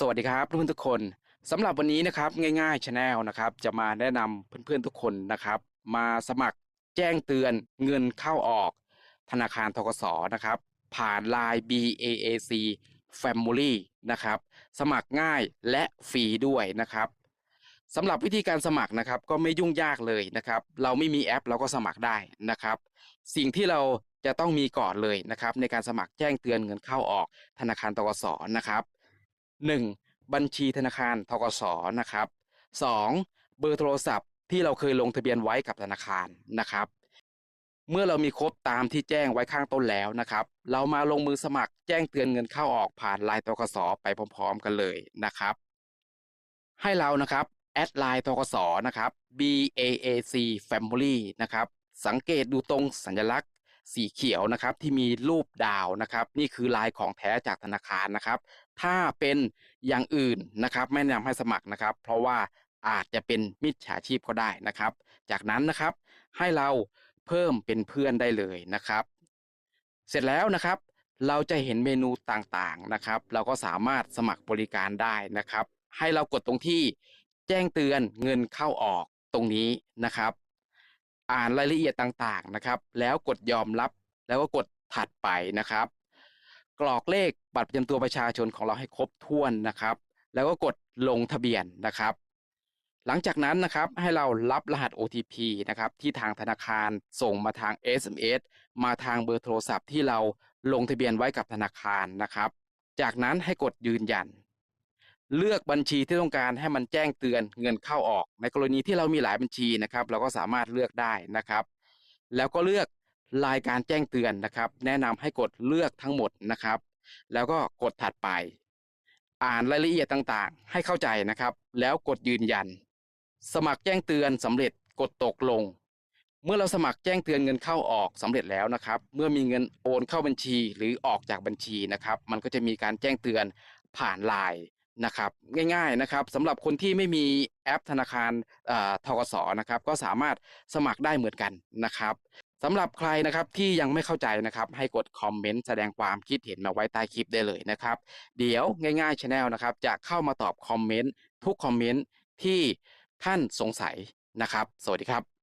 สวัสดีครับเพื่อนๆทุกคนสำหรับวันนี้นะครับง่ายๆชาแนลนะครับจะมาแนะนำเพื่อนๆทุกคนนะครับ มาสมัครแจ้งเตือนเงินเข้าออก ธนาคารทกสนะครับ ผ่าน Line BAAC Family นะครับสมัครง่ายและฟรีด้วยนะครับสำหรับวิธีการสมัครนะครับก็ไม่ยุ่งยากเลยนะครับ เราไม่มีแอปเราก็สมัครได้นะครับ สิ่งที่เราจะต้องมีก่อนเลยนะครับ ในการสมัครแจ้งเตือนเงินเข้าออกธนาคารทกสนะครับ 1. บัญชีธนาคารทกสนะครับ 2. เบอร์โทรศัพท์ที่เราเคยลงทะเบียนไว้กับธนาคารนะครับ เมื่อเรามีครบตามที่แจ้งไว้ข้างต้นแล้วนะครับ เรามาลงมือสมัครแจ้งเตือนเงินเข้าออกผ่านไลน์ตกสไปพร้อม ๆ กันเลยนะครับ ให้เรานะครับแอดไลน์ตกสนะครับ BAAC Family นะครับสังเกตดูตรงสัญลักษณ์ สีเขียวนะครับที่มีรูปดาวนะครับ นี่คือลายของแท้จากธนาคารนะครับ ถ้าเป็นอย่างอื่นนะครับไม่แนะนำให้สมัครนะครับ เพราะว่าอาจจะเป็นมิจฉาชีพก็ได้นะครับ จากนั้นนะครับให้เราเพิ่มเป็นเพื่อนได้เลยนะครับ เสร็จแล้วนะครับเราจะเห็นเมนูต่างๆนะครับ เราก็สามารถสมัครบริการได้นะครับ ให้เรากดตรงที่แจ้งเตือนเงินเข้าออกตรงนี้นะครับ อ่านรายละเอียดต่างๆนะครับ แล้วกดยอมรับแล้วก็กดถัดไปนะครับ กรอกเลขบัตรประจำตัวประชาชนของเราให้ครบถ้วนนะครับ แล้วก็กดลงทะเบียนนะครับ หลังจากนั้นนะครับให้เรารับรหัส OTP นะครับที่ทางธนาคารส่งมาทาง SMS มาทางเบอร์โทรศัพท์ที่เราลงทะเบียนไว้กับธนาคารนะครับ จากนั้นให้กดยืนยัน เลือกบัญชีที่ต้องการให้มันแจ้งเตือนเงินเข้าออก ในกรณีที่เรามีหลายบัญชีนะครับ เราก็สามารถเลือกได้นะครับ แล้วก็เลือกรายการแจ้งเตือนนะครับ แนะนำให้กดเลือกทั้งหมดนะครับ แล้วก็กดถัดไป อ่านรายละเอียดต่างๆ ให้เข้าใจนะครับ แล้วกดยืนยัน สมัครแจ้งเตือนสำเร็จกดตกลง เมื่อเราสมัครแจ้งเตือนเงินเข้าออกสำเร็จแล้วนะครับ เมื่อมีเงินโอนเข้าบัญชีหรือออกจากบัญชีนะครับ มันก็จะมีการแจ้งเตือนผ่านไลน์ นะครับง่ายๆนะครับสำหรับคนที่ไม่มีแอปธนาคารทกสนะครับก็สามารถสมัครได้เหมือนกันนะครับสำหรับใครนะครับที่ยังไม่เข้าใจนะครับให้กดคอมเมนต์แสดงความคิดเห็นมาไว้ใต้คลิปได้เลยนะครับ เดี๋ยวง่ายๆช anel นะครับจะเข้ามาตอบคอมเมนต์ทุกคอมเมนต์ที่ท่านสงสัยนะครับ สวัสดีครับ